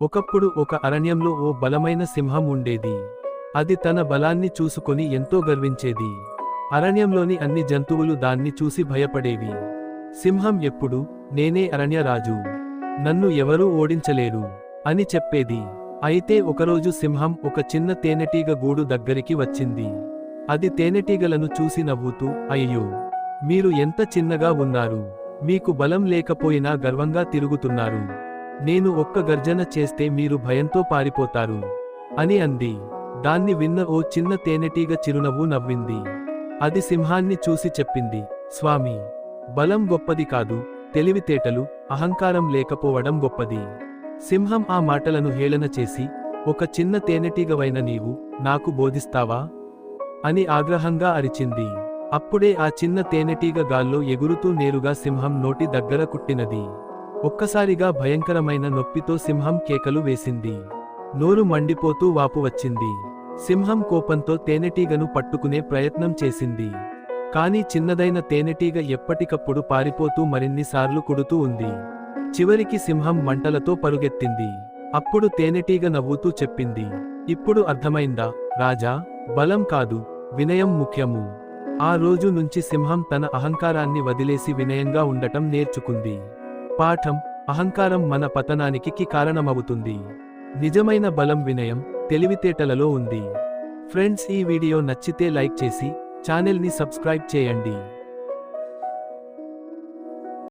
ఒకప్పుడు ఒక అరణ్యంలో ఓ బలమైన సింహం ఉండేది. అది తన బలాన్ని చూసుకొని ఎంతో గర్వించేది. అరణ్యంలోని అన్ని జంతువులు దాన్ని చూసి భయపడేవి. సింహం ఎప్పుడు నేనే అరణ్యరాజు. నన్ను ఎవరూ ఓడించలేరు అని చెప్పేది. అయితే ఒకరోజు సింహం ఒక చిన్న తేనెటీగ గూడు దగ్గరికి వచ్చింది. అది తేనెటీగలను చూసి నవ్వుతూ అయ్యో మీరు ఎంత చిన్నగా ఉన్నారు. మీకు బలం లేకపోయినా గర్వంగా తిరుగుతున్నారు. నేను ఒక్క గర్జన చేస్తే మీరు భయంతో పారిపోతారు అని అంది. దాన్ని విన్న ఓ చిన్న తేనెటీగ చిరునవ్వు నవ్వింది. అది సింహాన్ని చూసి చెప్పింది స్వామి బలం గొప్పది కాదు తెలివితేటలు అహంకారం లేకపోవడం గొప్పది. సింహం ఆ మాటలను హేళన చేసి ఒక చిన్న తేనెటీగవైన నీవు నాకు బోధిస్తావా అని ఆగ్రహంగా అరిచింది. అప్పుడే ఆ చిన్న తేనెటీగ గాల్లో ఎగురుతూ నేరుగా సింహం నోటి దగ్గర కుట్టినది. ఒక్కసారిగా భయంకరమైన నొప్పితో సింహం కేకలు వేసింది. నోరు మండిపోతూ వాపు వచ్చింది. సింహం కోపంతో తేనెటీగను పట్టుకునే ప్రయత్నం చేసింది. కానీ చిన్నదైన తేనెటీగ ఎప్పటికప్పుడు పారిపోతూ మరిన్నిసార్లు కుడుతూ ఉంది. చివరికి సింహం మంటలతో పరుగెత్తింది. అప్పుడు తేనెటీగ నవ్వుతూ చెప్పింది. ఇప్పుడు అర్థమైందా? రాజా బలం కాదు వినయం ముఖ్యము. ఆ రోజు నుంచి సింహం తన అహంకారాన్ని వదిలేసి వినయంగా ఉండటం నేర్చుకుంది. పాఠం అహంకారం మన పతనానికి కి కారణమవుతుంది. నిజమైన బలం వినయం తెలివితేటలలో ఉంది. ఫ్రెండ్స్ ఈ వీడియో నచ్చితే లైక్ చేసి ఛానల్ని సబ్స్క్రైబ్ చేయండి.